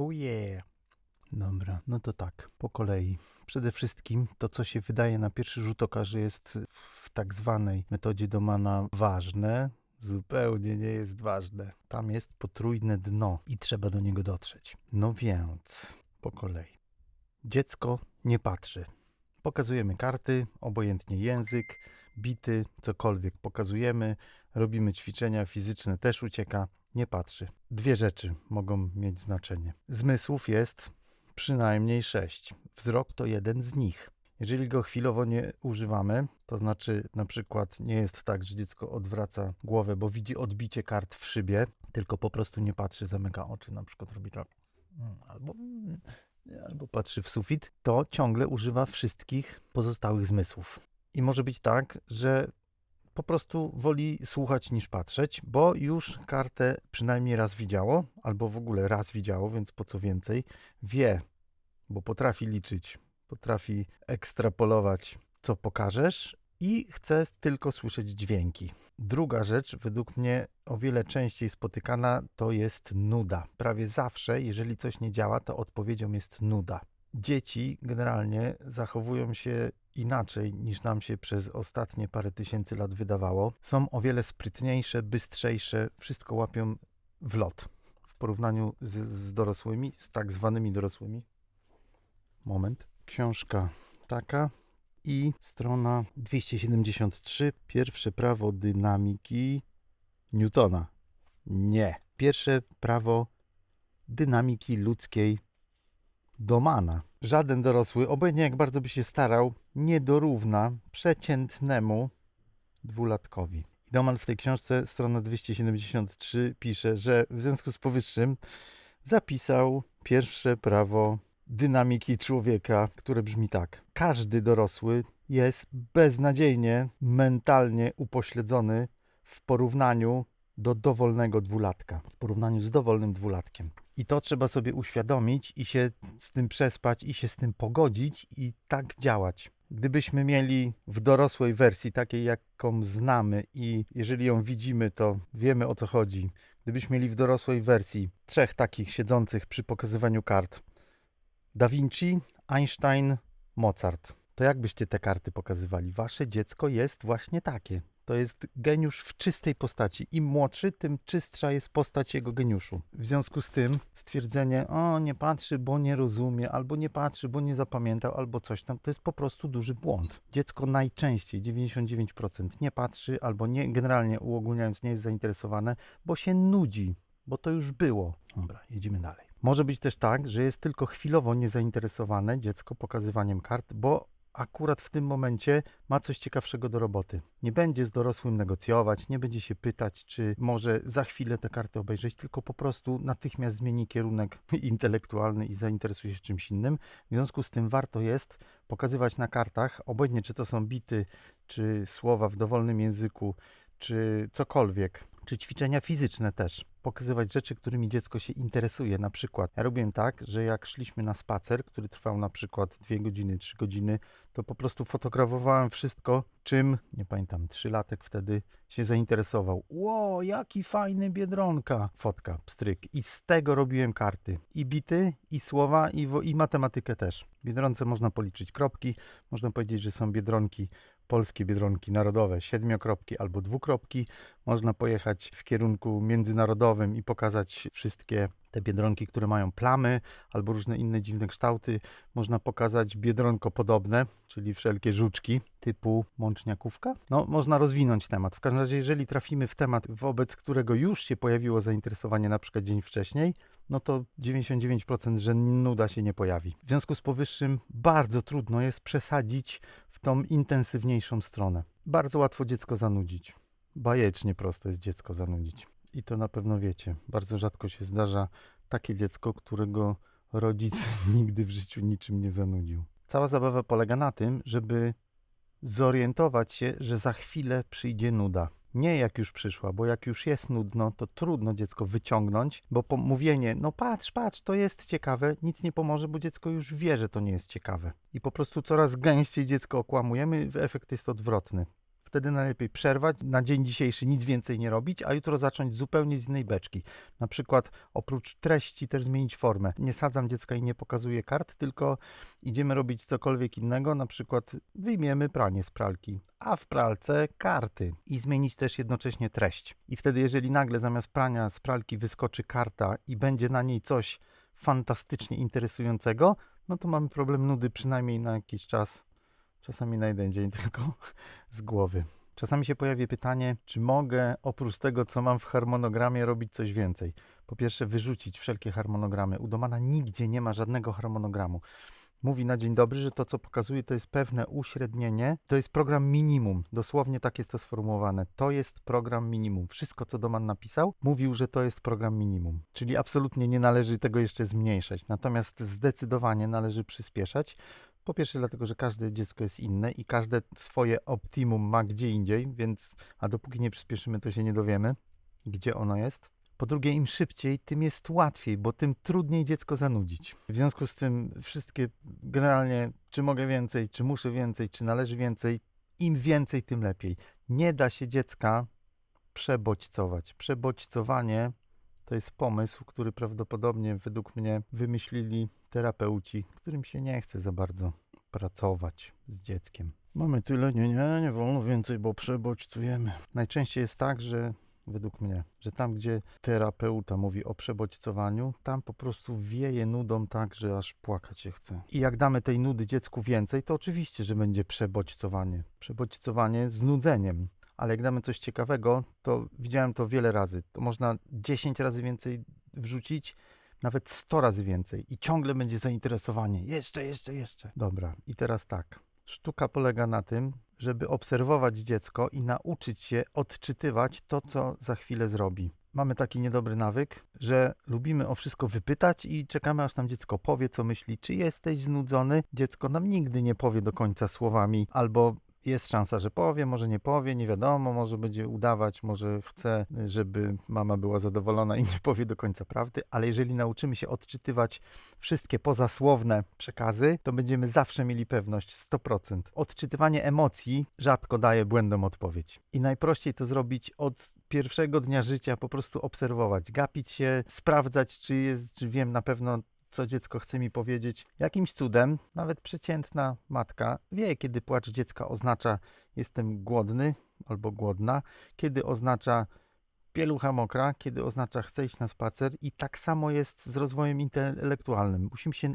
Oh yeah. Dobra, no to tak, po kolei. Przede wszystkim to, co się wydaje na pierwszy rzut oka, że jest w tak zwanej metodzie Domana ważne, zupełnie nie jest ważne. Tam jest potrójne dno i trzeba do niego dotrzeć. No więc, po kolei. Dziecko nie patrzy. Pokazujemy karty, obojętnie język, bity, cokolwiek pokazujemy, robimy ćwiczenia fizyczne, też ucieka, nie patrzy. Dwie rzeczy mogą mieć znaczenie. Zmysłów jest przynajmniej sześć. Wzrok to jeden z nich. Jeżeli go chwilowo nie używamy, to znaczy na przykład nie jest tak, że dziecko odwraca głowę, bo widzi odbicie kart w szybie, tylko po prostu nie patrzy, zamyka oczy, na przykład robi tak mm, albo, mm, albo patrzy w sufit, to ciągle używa wszystkich pozostałych zmysłów. I może być tak, że po prostu woli słuchać niż patrzeć, bo już kartę przynajmniej raz widziało, albo w ogóle raz widziało, więc po co więcej, wie, bo potrafi liczyć, potrafi ekstrapolować, co pokażesz i chce tylko słyszeć dźwięki. Druga rzecz, według mnie o wiele częściej spotykana, to jest nuda. Prawie zawsze, jeżeli coś nie działa, to odpowiedzią jest nuda. Dzieci generalnie zachowują się inaczej niż nam się przez ostatnie parę tysięcy lat wydawało. Są o wiele sprytniejsze, bystrzejsze, wszystko łapią w lot w porównaniu z, z dorosłymi, z tak zwanymi dorosłymi. Moment. Książka taka i strona 273. Pierwsze prawo dynamiki Newtona. Nie. Pierwsze prawo dynamiki ludzkiej Domana. Żaden dorosły, obojętnie jak bardzo by się starał, nie dorówna przeciętnemu dwulatkowi. Doman w tej książce, strona 273, pisze, że w związku z powyższym zapisał pierwsze prawo dynamiki człowieka, które brzmi tak. Każdy dorosły jest beznadziejnie mentalnie upośledzony w porównaniu do dowolnego dwulatka, w porównaniu z dowolnym dwulatkiem. I to trzeba sobie uświadomić i się z tym przespać i się z tym pogodzić i tak działać. Gdybyśmy mieli w dorosłej wersji, takiej jaką znamy i jeżeli ją widzimy, to wiemy o co chodzi. Gdybyśmy mieli w dorosłej wersji trzech takich siedzących przy pokazywaniu kart, Da Vinci, Einstein, Mozart. To jak byście te karty pokazywali? Wasze dziecko jest właśnie takie. To jest geniusz w czystej postaci. Im młodszy, tym czystsza jest postać jego geniuszu. W związku z tym stwierdzenie, o nie patrzy, bo nie rozumie, albo nie patrzy, bo nie zapamiętał, albo coś tam, to jest po prostu duży błąd. Dziecko najczęściej, 99%, nie patrzy, albo nie, generalnie uogólniając, nie jest zainteresowane, bo się nudzi, bo to już było. Dobra, jedziemy dalej. Może być też tak, że jest tylko chwilowo niezainteresowane dziecko pokazywaniem kart, bo akurat w tym momencie ma coś ciekawszego do roboty. Nie będzie z dorosłym negocjować, nie będzie się pytać, czy może za chwilę te karty obejrzeć, tylko po prostu natychmiast zmieni kierunek intelektualny i zainteresuje się czymś innym. W związku z tym warto jest pokazywać na kartach, obojętnie czy to są bity, czy słowa w dowolnym języku, czy cokolwiek, czy ćwiczenia fizyczne też. Pokazywać rzeczy, którymi dziecko się interesuje. Na przykład, ja robiłem tak, że jak szliśmy na spacer, który trwał na przykład 2 godziny, 3 godziny, to po prostu fotografowałem wszystko, czym, nie pamiętam, trzylatek wtedy się zainteresował. Ło, jaki fajny biedronka! Fotka, pstryk. I z tego robiłem karty. I bity, i słowa, i, i matematykę też. Biedronce można policzyć kropki, można powiedzieć, że są biedronki polskie biedronki narodowe, siedmiokropki albo dwukropki. Można pojechać w kierunku międzynarodowym i pokazać wszystkie te biedronki, które mają plamy albo różne inne dziwne kształty. Można pokazać biedronko podobne, czyli wszelkie żuczki typu mączniakówka. No, można rozwinąć temat. W każdym razie, jeżeli trafimy w temat, wobec którego już się pojawiło zainteresowanie na przykład dzień wcześniej, no to 99% że nuda się nie pojawi. W związku z powyższym bardzo trudno jest przesadzić w tą intensywniejszą stronę. Bardzo łatwo dziecko zanudzić. Bajecznie prosto jest dziecko zanudzić. I to na pewno wiecie. Bardzo rzadko się zdarza takie dziecko, którego rodzic nigdy w życiu niczym nie zanudził. Cała zabawa polega na tym, żeby zorientować się, że za chwilę przyjdzie nuda. Nie jak już przyszła, bo jak już jest nudno, to trudno dziecko wyciągnąć, bo mówienie, no patrz, patrz, to jest ciekawe, nic nie pomoże, bo dziecko już wie, że to nie jest ciekawe. I po prostu coraz gęściej dziecko okłamujemy, efekt jest odwrotny Wtedy najlepiej przerwać, na dzień dzisiejszy nic więcej nie robić, a jutro zacząć zupełnie z innej beczki. Na przykład oprócz treści też zmienić formę. Nie sadzam dziecka i nie pokazuję kart, tylko idziemy robić cokolwiek innego, na przykład wyjmiemy pranie z pralki, a w pralce karty i zmienić też jednocześnie treść. I wtedy jeżeli nagle zamiast prania z pralki wyskoczy karta i będzie na niej coś fantastycznie interesującego, no to mamy problem nudy przynajmniej na jakiś czas, czasami na jeden dzień tylko z głowy. Czasami się pojawi pytanie, czy mogę oprócz tego, co mam w harmonogramie, robić coś więcej. Po pierwsze, wyrzucić wszelkie harmonogramy. U Domana nigdzie nie ma żadnego harmonogramu. Mówi na dzień dobry, że to, co pokazuje, to jest pewne uśrednienie. To jest program minimum. Dosłownie tak jest to sformułowane. To jest program minimum. Wszystko, co Doman napisał, mówił, że to jest program minimum. Czyli absolutnie nie należy tego jeszcze zmniejszać. Natomiast zdecydowanie należy przyspieszać. Po pierwsze, dlatego, że każde dziecko jest inne i każde swoje optimum ma gdzie indziej, więc a dopóki nie przyspieszymy, to się nie dowiemy, gdzie ono jest. Po drugie, im szybciej, tym jest łatwiej, bo tym trudniej dziecko zanudzić. W związku z tym, wszystkie generalnie, czy mogę więcej, czy muszę więcej, czy należy więcej, im więcej, tym lepiej. Nie da się dziecka przebodźcować. Przebodźcowanie to jest pomysł, który prawdopodobnie według mnie wymyślili terapeuci, którym się nie chce za bardzo pracować z dzieckiem. Mamy tyle, nie, nie, nie wolno więcej, bo przebodźcujemy. Najczęściej jest tak, że według mnie, że tam, gdzie terapeuta mówi o przebodźcowaniu, tam po prostu wieje nudą tak, że aż płakać się chce. I jak damy tej nudy dziecku więcej, to oczywiście, że będzie przebodźcowanie. Przebodźcowanie z nudzeniem. Ale jak damy coś ciekawego, to widziałem to wiele razy. To można 10 razy więcej wrzucić, nawet 100 razy więcej i ciągle będzie zainteresowanie. Jeszcze, jeszcze, jeszcze. Dobra, i teraz tak. Sztuka polega na tym, żeby obserwować dziecko i nauczyć się odczytywać to, co za chwilę zrobi. Mamy taki niedobry nawyk, że lubimy o wszystko wypytać i czekamy, aż nam dziecko powie, co myśli. Czy jesteś znudzony? Dziecko nam nigdy nie powie do końca słowami, albo jest szansa, że powie, może nie powie, nie wiadomo, może będzie udawać, może chce, żeby mama była zadowolona i nie powie do końca prawdy, ale jeżeli nauczymy się odczytywać wszystkie pozasłowne przekazy, to będziemy zawsze mieli pewność 100%. Odczytywanie emocji rzadko daje błędom odpowiedź. I najprościej to zrobić od pierwszego dnia życia, po prostu obserwować, gapić się, sprawdzać, czy jest, czy wiem na pewno co dziecko chce mi powiedzieć. Jakimś cudem, nawet przeciętna matka wie, kiedy płacz dziecka oznacza jestem głodny albo głodna, kiedy oznacza pielucha mokra, kiedy oznacza chcę iść na spacer i tak samo jest z rozwojem intelektualnym. Musimy się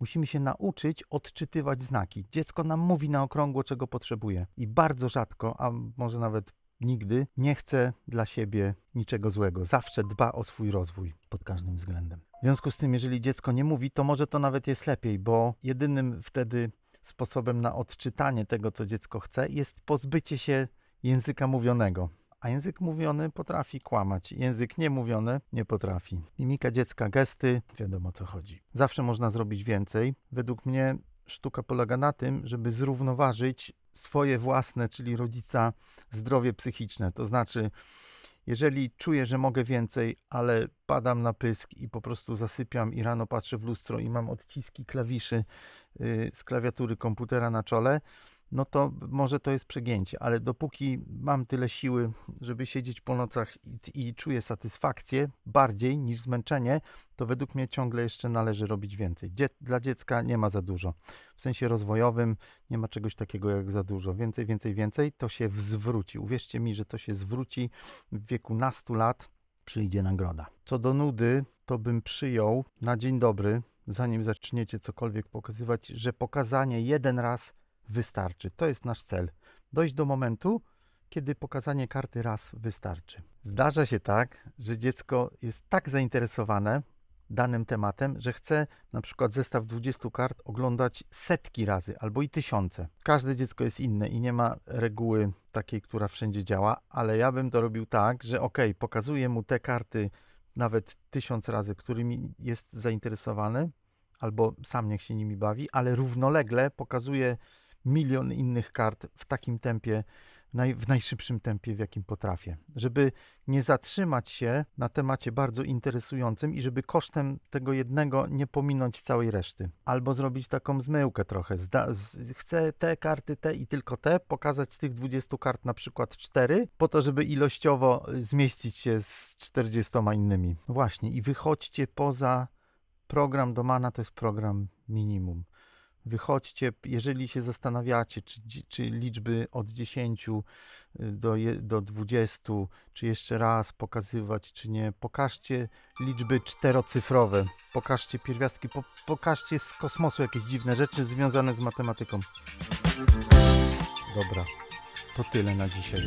Musimy się nauczyć odczytywać znaki. Dziecko nam mówi na okrągło, czego potrzebuje. I bardzo rzadko, a może nawet nigdy, nie chce dla siebie niczego złego. Zawsze dba o swój rozwój pod każdym względem. W związku z tym, jeżeli dziecko nie mówi, to może to nawet jest lepiej, bo jedynym wtedy sposobem na odczytanie tego, co dziecko chce, jest pozbycie się języka mówionego. A język mówiony potrafi kłamać, język niemówiony nie potrafi. Mimika dziecka, gesty, wiadomo o co chodzi. Zawsze można zrobić więcej. Według mnie sztuka polega na tym, żeby zrównoważyć swoje własne, czyli rodzica, zdrowie psychiczne. To znaczy, jeżeli czuję, że mogę więcej, ale padam na pysk i po prostu zasypiam i rano patrzę w lustro i mam odciski klawiszy yy, z klawiatury komputera na czole, no to może to jest przegięcie, ale dopóki mam tyle siły, żeby siedzieć po nocach i, i, czuję satysfakcję bardziej niż zmęczenie, to według mnie ciągle jeszcze należy robić więcej. Dzie dla dziecka nie ma za dużo. W sensie rozwojowym nie ma czegoś takiego jak za dużo. Więcej, więcej, więcej to się zwróci. Uwierzcie mi, że to się zwróci w wieku nastu lat przyjdzie nagroda. Co do nudy, to bym przyjął na dzień dobry, zanim zaczniecie cokolwiek pokazywać, że pokazanie jeden raz wystarczy. To jest nasz cel. Dojść do momentu, kiedy pokazanie karty raz wystarczy. Zdarza się tak, że dziecko jest tak zainteresowane danym tematem, że chce na przykład zestaw 20 kart oglądać setki razy albo i tysiące. Każde dziecko jest inne i nie ma reguły takiej, która wszędzie działa, ale ja bym to robił tak, że ok, pokazuję mu te karty nawet tysiąc razy, którymi jest zainteresowany, albo sam niech się nimi bawi, ale równolegle pokazuje milion innych kart w takim tempie w najszybszym tempie, w jakim potrafię. Żeby nie zatrzymać się na temacie bardzo interesującym i żeby kosztem tego jednego nie pominąć całej reszty. Albo zrobić taką zmyłkę trochę. Zda, chcę te karty, te i tylko te, pokazać z tych 20 kart na przykład 4, po to, żeby ilościowo y, zmieścić się z 40 innymi. Właśnie, i wychodźcie poza program Domana, to jest program minimum. Wychodźcie, jeżeli się zastanawiacie, czy, czy liczby od 10 y, do, do 20, czy jeszcze raz pokazywać, czy nie. Pokażcie liczby czterocyfrowe. Pokażcie pierwiastki, po, pokażcie z kosmosu jakieś dziwne rzeczy związane z matematyką. Dobra, to tyle na dzisiaj.